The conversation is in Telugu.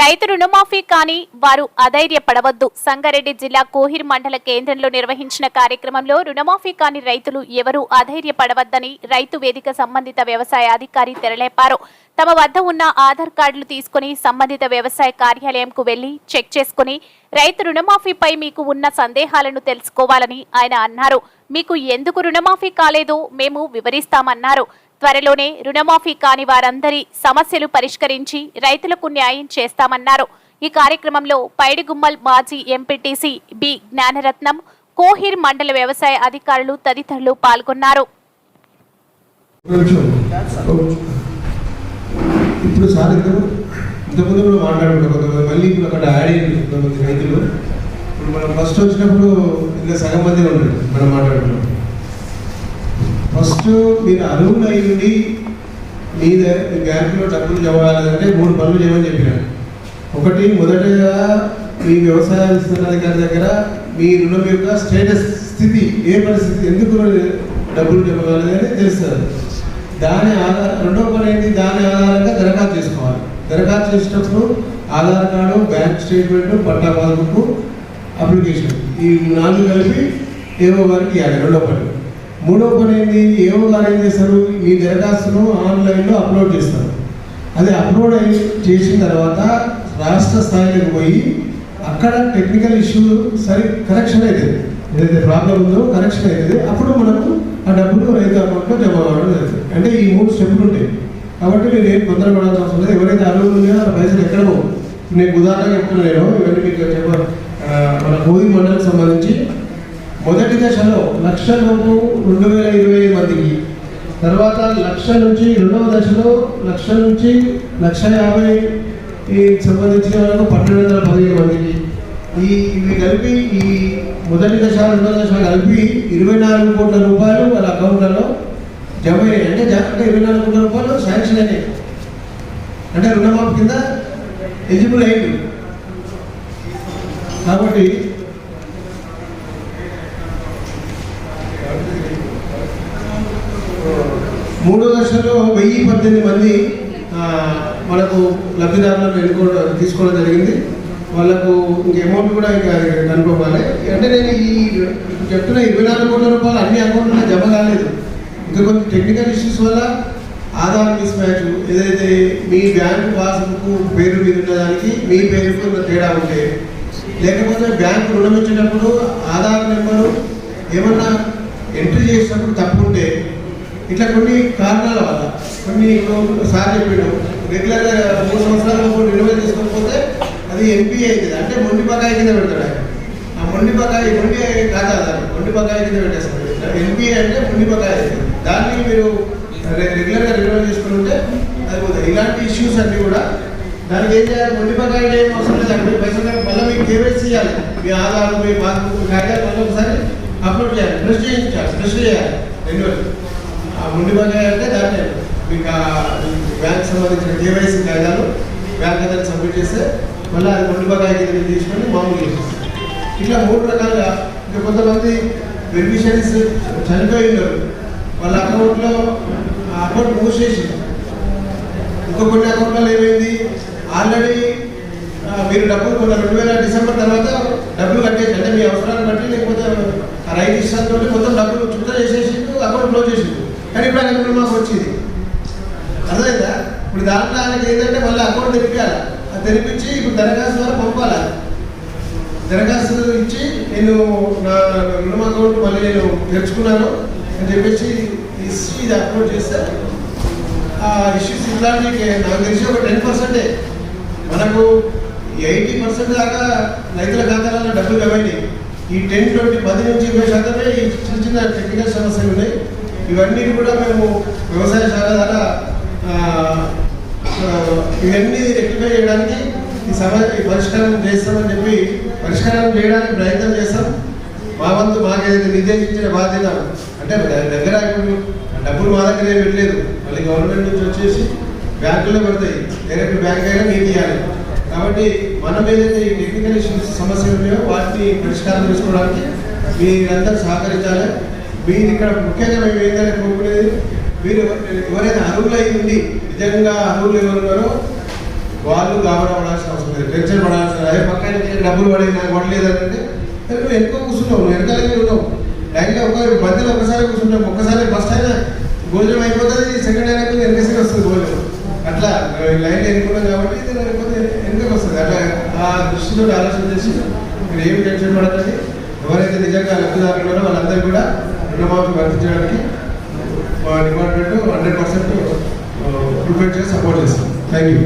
రైతు రుణమాఫీ కానీ వారు అధైర్యపడవద్దు. సంగారెడ్డి జిల్లా కోహిర్ మండల కేంద్రంలో నిర్వహించిన కార్యక్రమంలో రుణమాఫీ కాని రైతులు ఎవరూ అధైర్యపడవద్దని రైతు వేదిక సంబంధిత వ్యవసాయ అధికారి తెరలేపారు. తమ వద్ద ఉన్న ఆధార్ కార్డులు తీసుకుని సంబంధిత వ్యవసాయ కార్యాలయంకు వెళ్ళి చెక్ చేసుకుని రైతు రుణమాఫీపై మీకు ఉన్న సందేహాలను తెలుసుకోవాలని ఆయన అన్నారు. మీకు ఎందుకు రుణమాఫీ కాలేదో? మేము వివరిస్తామన్నారు. త్వరలోనే రుణమాఫీ కాని వారందరి సమస్యలు పరిష్కరించి రైతులకు న్యాయం చేస్తామన్నారు. ఈ కార్యక్రమంలో పైడిగుమ్మల్ మాజీ ఎంపీటీసీ బి జ్ఞానరత్నం కోహిర్ మండల వ్యవసాయ అధికారులు తదితరులు పాల్గొన్నారు. ఇప్పుడు సార్ ఇంతకుముందు కూడా మాట్లాడుకుంటాం కొంతమంది మళ్ళీ ఇప్పుడు అక్కడ యాడ్ అయ్యింది కొంతమంది రైతులు. ఇప్పుడు మనం ఫస్ట్ వచ్చినప్పుడు ఇంకా సగం మంది ఉండదు మనం మాట్లాడుకున్నాం. ఫస్ట్ మీరు అర్హులై ఉండి మీ ద- మీ బ్యాంకులో డబ్బులు జమ మూడు పనులు చేయమని చెప్పినాను ఒకటి మొదటగా మీ వ్యవసాయ విస్తరణాధికారి దగ్గర మీ రుణం యొక్క స్టేటస్ స్థితి ఏ పరిస్థితి ఎందుకు డబ్బులు జమ తెలుస్తారు దాని ఆధార రెండో పని ఏంటి? దాని ఆధారంగా దరఖాస్తు చేసుకోవాలి. దరఖాస్తు చేసేటప్పుడు ఆధార్ కార్డు బ్యాంక్ స్టేట్మెంట్ పట్టా పాస్బుక్ అప్లికేషన్. ఈ నాలుగు కలిపి ఏవో వారికి ఇవ్వాలి రెండో పని. మూడో పని ఏంటి ఏవో గారు ఏం చేస్తారు? మీ దరఖాస్తును ఆన్లైన్లో అప్లోడ్ చేస్తారు. అది అప్లోడ్ అయి చేసిన తర్వాత రాష్ట్ర స్థాయిలోకి పోయి అక్కడ టెక్నికల్ ఇష్యూ సరి కరెక్షన్ అవుతుంది ఏదైతే ప్రాబ్లం ఉందో కరెక్షన్ అవుతుంది అప్పుడు మనకు ఆ డబ్బులు రైతు అకౌంట్లో జమ అవ్వడం జరుగుతుంది. అంటే ఈ మూడు స్టెప్లు ఉంటాయి. కాబట్టి నేను ఏం తొందర పడాల్సిన అవసరం లేదు. ఎవరైతే అర్హులు ఉన్నాయో ఆ పైసలు ఎక్కడ పోవు? నేను ఉదాహరణ చెప్తున్నాను ఇవన్నీ మీకు చెప్ప మన కోవి మండలికి సంబంధించి మొదటి దశలో లక్ష లోపు రెండు వేల ఇరవై ఐదు మందికి. తర్వాత లక్ష నుంచి రెండవ దశలో లక్ష నుంచి లక్ష యాభై ఈ సంబంధించిన వాళ్ళకు పన్నెండు వందల పదిహేను మందికి. ఈ ఇవి కలిపి ఈ మొదటి దశ రెండవ దశ కలిపి ఇరవై నాలుగు కోట్ల రూపాయలు వాళ్ళ అకౌంట్లలో జమ అయ్యాయి అంటే జాగ్రత్తగా అంటే ఇరవై నాలుగు కోట్ల రూపాయలు శాంక్షన్ అయినాయి. అంటే రుణమాఫీ కింద ఎలిజిబుల్ అయింది కాబట్టి మూడో దశలో వెయ్యి పద్దెనిమిది మంది మనకు లబ్ధిదారులను ఎన్నుకోవడం తీసుకోవడం జరిగింది. వాళ్ళకు ఇంక అమౌంట్ కూడా ఇంకా కనుక్కోవాలి. అంటే నేను ఈ చెప్తున్న ఇరవై నాలుగు కోట్ల రూపాయలు అన్ని అకౌంట్లో జమ కాలేదు. ఇంకా కొన్ని టెక్నికల్ ఇష్యూస్ వల్ల ఆధార్ మిస్ మ్యాచ్ ఏదైతే మీ బ్యాంకు పాస్బుక్ పేరు మీద ఉన్నదానికి మీ పేరుకు తేడా ఉంటే లేకపోతే బ్యాంకు రుణం ఇచ్చేటప్పుడు ఆధార్ నెంబరు ఏమన్నా ఎంట్రీ చేసినప్పుడు తప్పు ఉంటే ఇట్లా కొన్ని కారణాల వల్ల కొన్ని సార్ చెప్పాడు రెగ్యులర్గా మూడు సంవత్సరాల లోపు రెన్యువల్ చేసుకోకపోతే అది ఎంపీ అవుతుంది అంటే మొండి బకాయి కింద పెడతాడు ఆయన. ఆ మొండి బకాయి మొండి కాదా మొండి బకాయి కింద పెట్టేస్తాడు. ఎంపీ అంటే మొండి బకాయి అవుతుంది దాన్ని మీరు రెగ్యులర్గా రెన్యువల్ చేసుకుంటే అది పోతుంది. ఇలాంటి ఇష్యూస్ అన్నీ కూడా దానికి ఏం చేయాలి? మొండి బకాయి ఏం అవసరం లేదు. అక్కడ పైసలు మళ్ళీ మీకు కేవైసీ చేయాలి. మీ ఆధార్ మీ పాస్బుక్ కాగితాలు మళ్ళీ ఒకసారి అప్లోడ్ చేయాలి. ఫ్రెష్ చేయించాలి. ఫ్రెష్ చేయాలి. రెన్యువల్ ఆ ముండి బకాయి అంటే దాన్ని మీకు బ్యాంక్ సంబంధించిన కేవైసీ కాగితాలు బ్యాంక్ ఖాతాకి సబ్మిట్ చేస్తే మళ్ళీ అది ముండి బకాయి కింద తీసుకొని మామూలు చేసేస్తారు. ఇట్లా మూడు రకాలుగా ఇంకా కొంతమంది బెనిఫిషరీస్ చనిపోయి ఉన్నారు. వాళ్ళ అకౌంట్లో ఆ అకౌంట్ మూసేసి ఇంకో కొన్ని అకౌంట్లలో ఏమైంది? ఆల్రెడీ మీరు డబ్బులు కొన్న రెండు వేల డిసెంబర్ తర్వాత డబ్బులు కట్టేసి అంటే మీ అవసరాన్ని బట్టి లేకపోతే ఆ రైతు ఇష్టంతో మొత్తం డబ్బులు చుట్టూ చేసేసి క్లోజ్ చేసి కానీ ఇప్పుడు ఆయన మాకు వచ్చింది? అర్థమైందా? ఇప్పుడు దాంట్లో ఆయనకి ఏంటంటే మళ్ళీ అకౌంట్ తెరిపించాలి అది తెరిపించి ఇప్పుడు దరఖాస్తు ద్వారా పంపాలి దరఖాస్తు ఇచ్చి నేను నా రుణం అకౌంట్ మళ్ళీ నేను తెరుచుకున్నాను అని చెప్పేసి ఇచ్చి ఇది అప్లోడ్ చేస్తే ఆ ఇష్యూస్ ఇట్లాంటి నాకు తెలిసి ఒక టెన్ పర్సెంటే మనకు ఎయిటీ పర్సెంట్ దాకా రైతుల ఖాతాలలో డబ్బులు కమైనాయి ఈ టెన్ ట్వంటీ పది నుంచి ఇరవై శాతమే ఈ చిన్న చిన్న టెక్నికల్ సమస్యలు ఉన్నాయి. ఇవన్నీ కూడా మేము వ్యవసాయ శాఖ ద్వారా ఇవన్నీ రెక్టిఫై చేయడానికి ఈ సమస్య పరిష్కారం చేస్తామని చెప్పి పరిష్కారం చేయడానికి ప్రయత్నం చేస్తాం. మా వంతు మాకేదైతే నిర్దేశించిన బాధ్యత అంటే దాని దగ్గర డబ్బులు మా దగ్గర పెట్టలేదు. మళ్ళీ గవర్నమెంట్ నుంచి వచ్చేసి బ్యాంకులో పడతాయి. డైరెక్ట్ బ్యాంక్ అయినా మీకు ఇవ్వాలి కాబట్టి మనం ఏదైతే ఈ టెక్నికల్ ఇష్యూస్ సమస్యలు ఉన్నాయో వాటిని పరిష్కారం చేసుకోవడానికి మీరందరూ సహకరించాలి. మీరు ఇక్కడ ముఖ్యంగా మేము ఏంటంటే కోరుకునేది మీరు ఎవరైనా అర్హులు అయి ఉండి నిజంగా అరువులు ఎవరున్నారో వాళ్ళు గాబరపడాల్సిన అవసరం లేదు. టెన్షన్ పడాల్సిన అదే పక్కన డబ్బులు పడే నాకు పడలేదు అంటే నువ్వు ఎక్కువ కూర్చున్నావు నువ్వు వెనకాలనే ఉన్నావు లైన్లో ఒక మధ్యలో ఒకసారి కూర్చుంటాం. ఒక్కసారి ఫస్ట్ అయినా భోజనం అయిపోతుంది సెకండ్ అయినా వెనకసారి వస్తుంది భోజనం. అట్లా లైన్ ఎన్నుకున్నాం కాబట్టి ఇది లేకపోతే ఎందుకు వస్తుంది. అట్లా ఆ దృష్టితో ఆలోచన చేసి మీరు ఏమి టెన్షన్ పడకండి. ఎవరైతే నిజంగా లబ్ధిదారు రుణమాఫీ చేయడానికి మా డిపార్ట్మెంట్ హండ్రెడ్ పర్సెంట్ ప్రిపేర్ చేసి సపోర్ట్ చేస్తాం. Thank you